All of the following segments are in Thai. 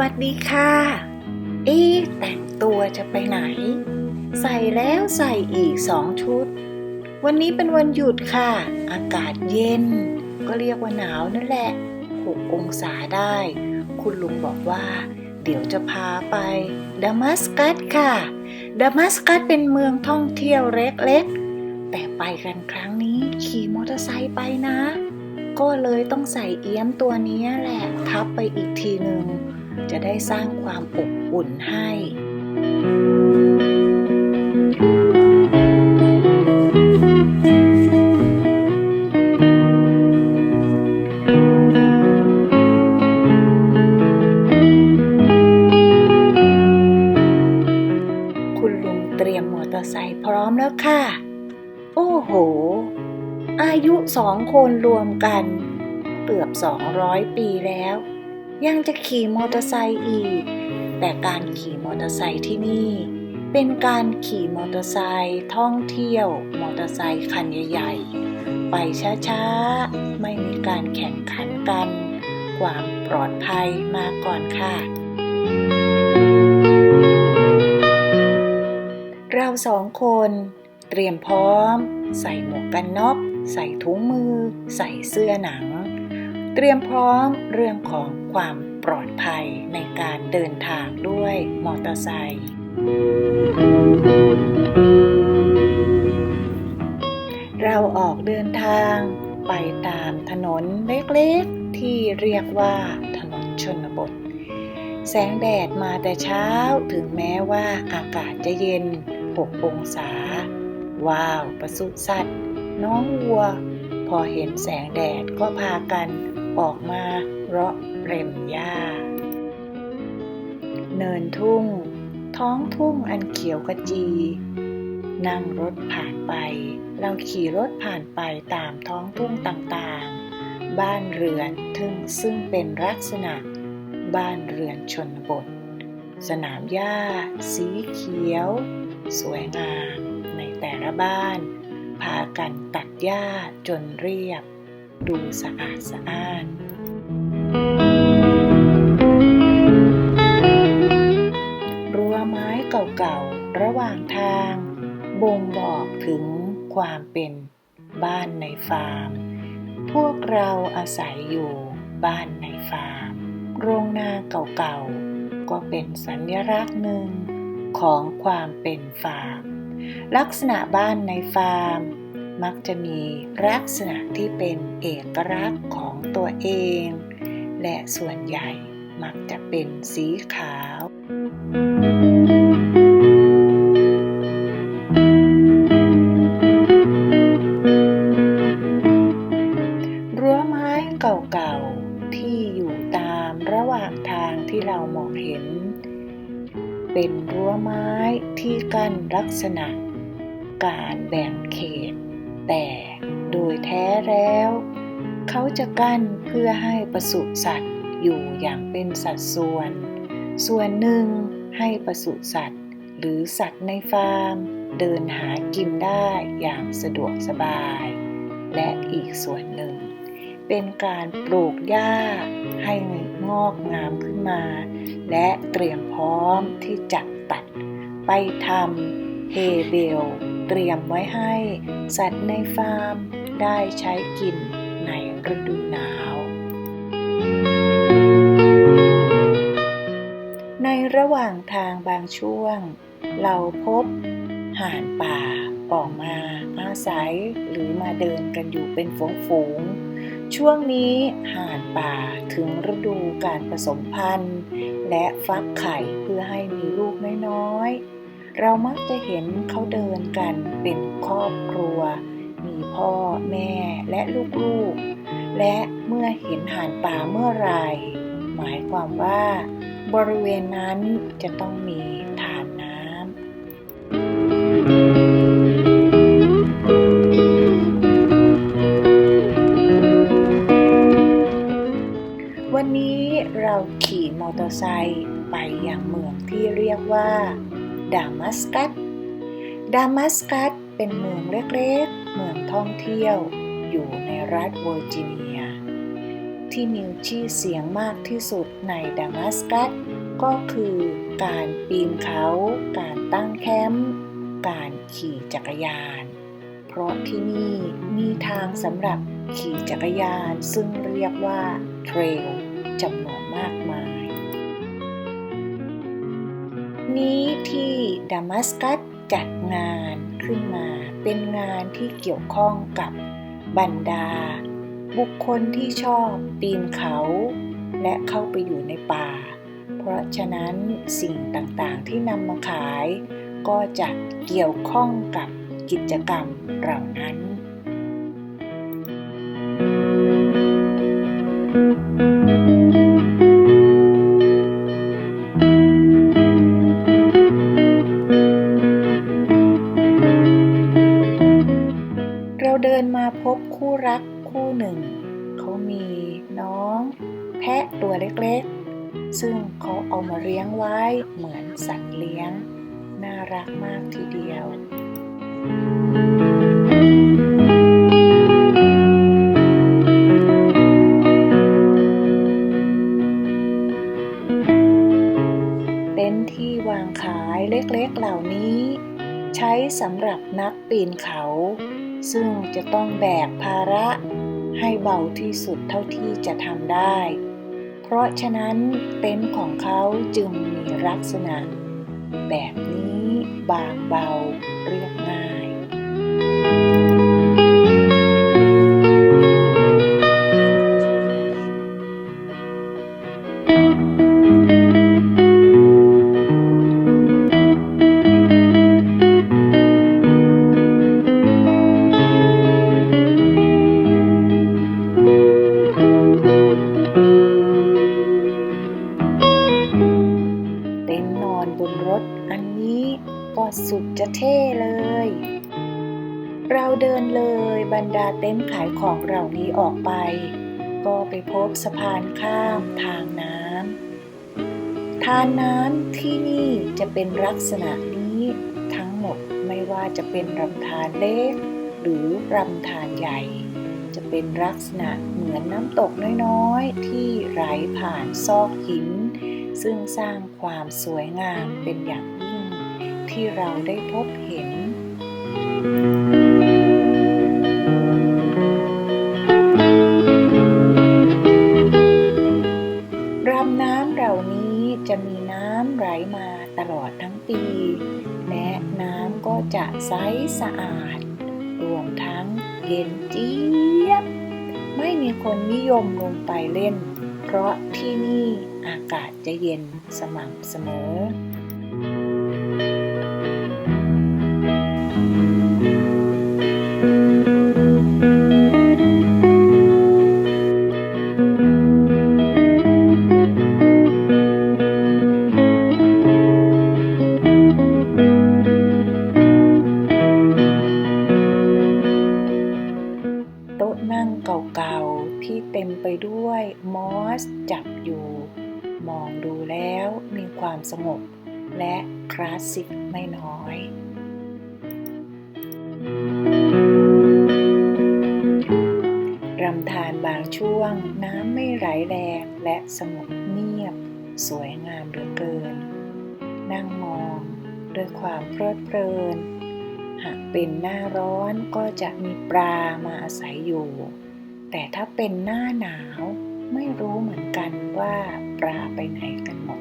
วัสดีค่ะ เอ๊แต่งตัวจะไปไหน ใส่แล้วใส่อีกสองชุด วันนี้เป็นวันหยุดค่ะ อากาศเย็น ก็เรียกว่าหนาวนั่นแหละ 6 องศาได้ คุณลุงบอกว่า เดี๋ยวจะพาไปดามัสกัสค่ะ ดามัสกัสเป็นเมืองท่องเที่ยวเล็กๆ แต่ไปกันครั้งนี้ขี่มอเตอร์ไซค์ไปนะ ก็เลยต้องใส่เอี้ยมตัวนี้แหละ ทับไปอีกทีหนึ่ง จะได้สร้างความอบอุ่นให้คุณลุงเตรียมมอเตอร์ไซค์พร้อมแล้วค่ะ โอ้โห อายุสองคนรวมกัน เกือบ200ปีแล้ว ยังจะขี่มอเตอร์ไซค์อีก แต่การขี่มอเตอร์ไซค์ที่นี่ เป็นการขี่มอเตอร์ไซค์ท่องเที่ยวมอเตอร์ไซค์คันใหญ่ๆ ไปช้าๆ ไม่มีการแข่งขันกัน ความปลอดภัยมาก่อนค่ะ เราสองคนเตรียมพร้อม ใส่หมวกกันน็อกใส่ถุงมือ ใส่เสื้อหนัง เตรียมพร้อมเรื่องของความปลอดภัยในการเดินทางด้วยมอเตอร์ไซค์เราออกเดินทางไปตามถนนเล็กๆ ที่เรียกว่าถนนชนบท แสงแดดมาแต่เช้าถึงแม้ว่าอากาศจะเย็น 6 องศา ว้าว ประสุสัตว์ น้องวัว พอเห็นแสงแดดก็พากัน ออกมาเลาะเร็มหญ้า เนินทุ่ง ท้องทุ่งอันเขียวขจี นั่งรถผ่านไป เราขี่รถผ่านไปตามท้องทุ่งต่างๆ บ้านเรือนทึ่งซึ่งเป็นลักษณะ บ้านเรือนชนบท สนามหญ้า สีเขียว สวยงามในแต่ละบ้าน พากันตัดหญ้าจนเรียบ ดูสะอาดสะอ้าน รั้วไม้เก่าๆ ระหว่างทาง บ่งบอกถึงความเป็นบ้านในฟาร์ม พวกเราอาศัยอยู่บ้านในฟาร์ม โรงนาเก่าๆ ก็เป็นสัญลักษณ์หนึ่งของความเป็นฟาร์ม ลักษณะบ้านในฟาร์ม มักจะมีลักษณะที่เป็นเอกลักษณ์ของตัวเอง และส่วนใหญ่มักจะเป็นสีขาว รั้วไม้เก่าๆ ที่อยู่ตามระหว่างทางที่เรามองเห็น เป็นรั้วไม้ที่กั้นลักษณะการแบ่งเขต แต่โดยแท้แล้ว เขาจะกั้นเพื่อให้ปศุสัตว์อยู่อย่างเป็นสัดส่วน ส่วนหนึ่งให้ปศุสัตว์ หรือสัตว์ในฟาร์ม เดินหากินได้อย่างสะดวกสบาย และอีกส่วนหนึ่ง เป็นการปลูกหญ้าให้งอกงามขึ้นมา และเตรียมพร้อมที่จะตัดไปทำเฮเบล เตรียมไว้ให้ สัตว์ในฟาร์มได้ใช้กินในฤดูหนาว ในระหว่างทางบางช่วง เราพบห่านป่าออกมาอาศัยหรือมาเดินกันอยู่เป็นฝูงๆช่วงนี้ห่านป่าถึงฤดูการผสมพันธุ์ และฟักไข่เพื่อให้มีลูกน้อยๆ เรามักจะเห็นเขาเดินกันเป็นครอบครัว มีพ่อแม่และลูกๆ และเมื่อเห็นห่านป่าเมื่อไรหมายความว่า บริเวณนั้นจะต้องมีทานน้ำวันนี้เราขี่มอเตอร์ไซค์ไปยังเมืองที่เรียกว่า ดามัสกัส ดามัสกัสเป็นเมืองเล็กๆ เมืองท่องเที่ยว อยู่ในรัฐเวอร์จิเนีย ที่มีชื่อเสียงมากที่สุดในดามัสกัส ก็คือการปีนเขา การตั้งแคมป์ การขี่จักรยาน เพราะที่นี่มีทางสำหรับขี่จักรยานซึ่งเรียกว่าเทรลจำนวนมากมาย นี้ที่ดามัสกัสจัดงานขึ้นมาเป็นงานที่เกี่ยวข้องกับบรรดา บุคคลที่ชอบปีนเขา และเข้าไปอยู่ในป่า เพราะฉะนั้นสิ่งต่างๆที่นำมาขาย ก็จะเกี่ยวข้องกับกิจกรรมเหล่านั้น บคู่รักคู่หนึ่ง เขามีน้อง แพะตัวเล็กๆ ซึ่งเขาเอามาเลี้ยงไว้เหมือนสัตว์เลี้ยง น่ารักมากทีเดียว เต็นท์ที่วางขายเล็กๆเหล่านี้ ใช้สำหรับนักปีนเขา ซึ่งจะต้องแบกภาระให้เบาที่สุดเท่าที่จะทำได้ เพราะฉะนั้นเต็นท์ของเขาจึงมีลักษณะ แบบนี้บางเบาเรียบง่าย สุดจะเท่เลย เราเดินเลยบรรดาเต็นท์ขายของเหล่านี้ออกไป ก็ไปพบสะพานข้ามทางน้ำทานน้ำที่นี่จะเป็นลักษณะนี้ทั้งหมดไม่ว่าจะเป็นลำธารเล็ก หรือลำธารใหญ่ จะเป็นลักษณะเหมือนน้ำตกน้อยๆ ที่ไหลผ่านซอกหิน ซึ่งสร้างความสวยงามเป็นอย่างยิ่ง ที่เราได้พบเห็น รำน้ำเหล่านี้จะมีน้ำไหลมาตลอดทั้งปี และน้ำก็จะใสสะอาด รวมทั้งเย็นเจี๊ยบ ไม่มีคนนิยมลงไปเล่น เพราะที่นี่อากาศจะเย็นสม่ำเสมอ โต๊ะนั่งเก่าๆ ที่เต็มไปด้วยมอสจับอยู่ มองดูแล้วมีความสงบและคลาสสิกไม่น้อย รำธารบางช่วงน้ำไม่ไหลแรงและสงบเงียบ สวยงามเหลือเกิน นั่งมองด้วยความเพลิดเพลิน หากเป็นหน้าร้อนก็จะมีปลามาอาศัยอยู่ แต่ถ้าเป็นหน้าหนาวไม่รู้เหมือนกันว่าปลาไปไหนกันหมด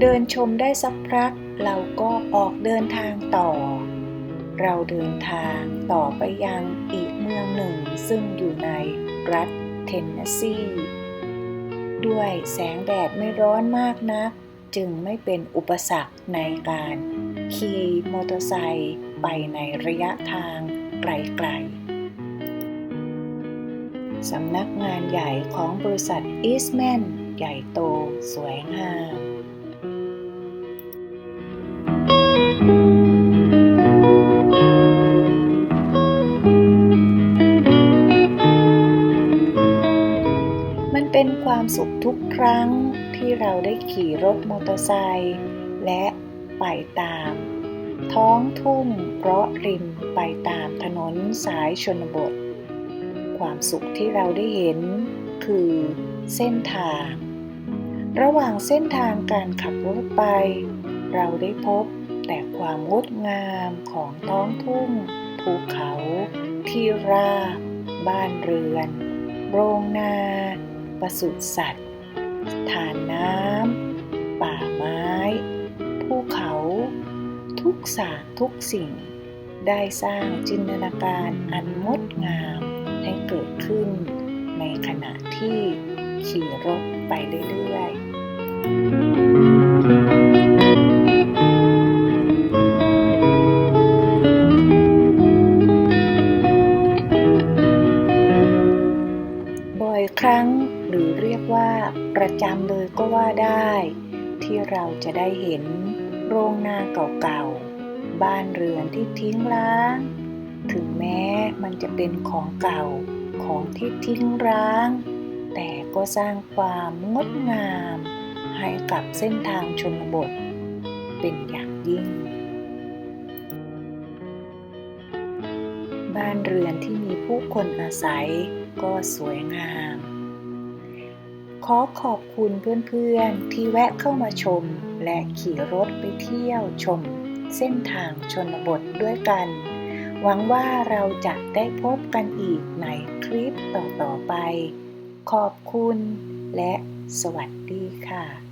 เดินชมได้สักพัก เราก็ออกเดินทางต่อ เราเดินทางต่อไปยังอีกเมืองหนึ่งซึ่งอยู่ในรัฐเทนเนสซี ด้วยแสงแดดไม่ร้อนมากนักจึงไม่เป็นอุปสรรคในการขี่มอเตอร์ไซค์ไปในระยะทางไกลๆ สำนักงานใหญ่ของบริษัทอีสแมนใหญ่โตสวยงาม ความสุขทุกครั้งที่เราได้ขี่รถมอเตอร์ไซค์และไปตาม ท้องทุ่งเพราะริมไปตามถนนสายชนบท ความสุขที่เราได้เห็นคือเส้นทาง ระหว่างเส้นทางการขับรถไป เราได้พบแต่ความงดงามของท้องทุ่ง ภูเขา ที่ราบบ้านเรือน โรงนา ปศุสัตว์ฐานน้ำ ป่าไม้ ภูเขา ทุกสารทุกสิ่ง ได้สร้างจินตนาการอันงดงามให้เกิดขึ้น ในขณะที่ขี่รถไปเรื่อยๆ จะได้เห็นโรงนาเก่าๆ บ้านเรือนที่ทิ้งร้าง ถึงแม้มันจะเป็นของเก่าของที่ทิ้งร้าง แต่ก็สร้างความงดงาม ให้กับเส้นทางชนบท เป็นอย่างยิ่ง บ้านเรือนที่มีผู้คนอาศัยก็สวยงาม ขอขอบคุณเพื่อนๆที่แวะเข้ามาชม และขี่รถไปเที่ยวชมเส้นทางชนบทด้วยกัน หวังว่าเราจะได้พบกันอีกในคลิปต่อๆไป ขอบคุณและสวัสดีค่ะ